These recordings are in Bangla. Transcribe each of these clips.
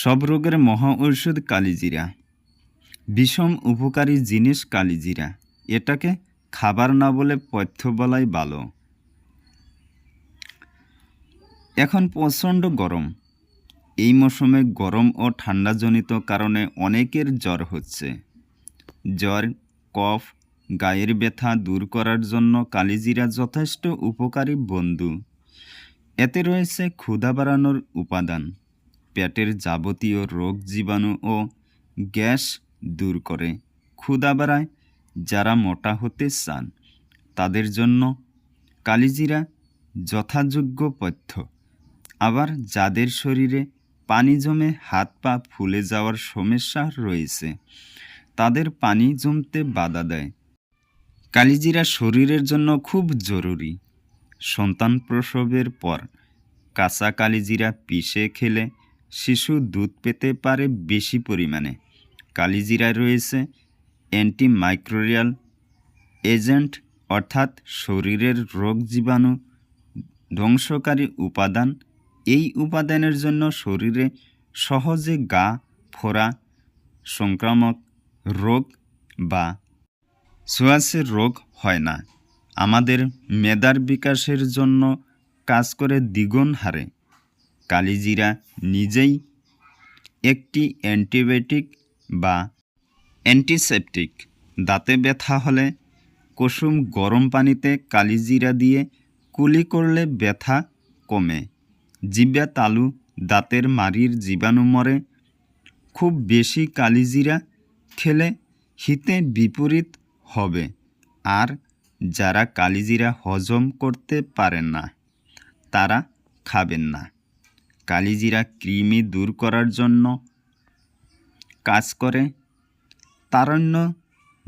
সব রোগের মহা ঔষধ কালিজিরা। বিষম উপকারী জিনিস কালিজিরা। এটাকে খাবার না বলে পথ্য বলাই ভালো। এখন প্রচণ্ড গরম। এই মৌসুমে গরম ও ঠান্ডাজনিত কারণে অনেকের জ্বর হচ্ছে। জ্বর, কফ, গায়ের ব্যথা দূর করার জন্য কালিজিরা যথেষ্ট উপকারী বন্ধু। এতে রয়েছে ক্ষুধা বাড়ানোর উপাদান। পেটের যাবতীয় রোগ জীবাণু ও গ্যাস দূর করে। ক্ষুধা বাড়ায় যারা মোটা হতে চান, তাদের জন্য কালিজিরা যথাযোগ্য পথ্য। আবার যাদের শরীরে পানি জমে হাত পা ফুলে যাওয়ার সমস্যা রয়েছে, তাদের পানি জমতে বাধা দেয়। কালিজিরা শরীরের জন্য খুব জরুরি। সন্তান প্রসবের পর কাঁচা কালিজিরা পিষে খেলে শিশু দুধ পেতে পারে বেশি পরিমাণে। কালিজিরায় রয়েছে অ্যান্টিমাইক্রোরিয়াল এজেন্ট অর্থাৎ শরীরের রোগ জীবাণু ধ্বংসকারী উপাদান। এই উপাদানের জন্য শরীরে সহজে গা, ফোড়া, সংক্রামক রোগ বা সোয়াসের রোগ হয় না। আমাদের মেদার বিকাশের জন্য কাজ করে দ্বিগুণ হারে। কালিজিরা নিজেই একটি অ্যান্টিবায়োটিক বা অ্যান্টিসেপটিক। দাঁতে ব্যথা হলে কুসুম গরম পানিতে কালিজিরা দিয়ে কুলি করলে ব্যথা কমে। জিব্যা তালু দাঁতের মারির জীবাণু মরে। খুব বেশি কালিজিরা খেলে হিতে বিপরীত হবে। আর যারা কালিজিরা হজম করতে পারেন না, তারা খাবেন না। কালিজিরা কৃমি দূর করার জন্য কাজ করে, তারণ্য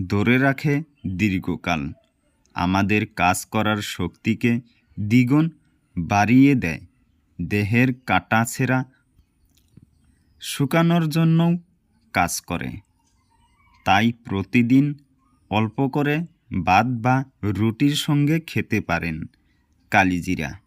ধরে রাখে দীর্ঘকাল। আমাদের কাজ করার শক্তিকে দ্বিগুণ বাড়িয়ে দেয়। দেহের কাটা ছেঁড়া শুকানোর জন্যও কাজ করে। তাই প্রতিদিন অল্প করে ভাত বা রুটির সঙ্গে খেতে পারেন কালিজিরা।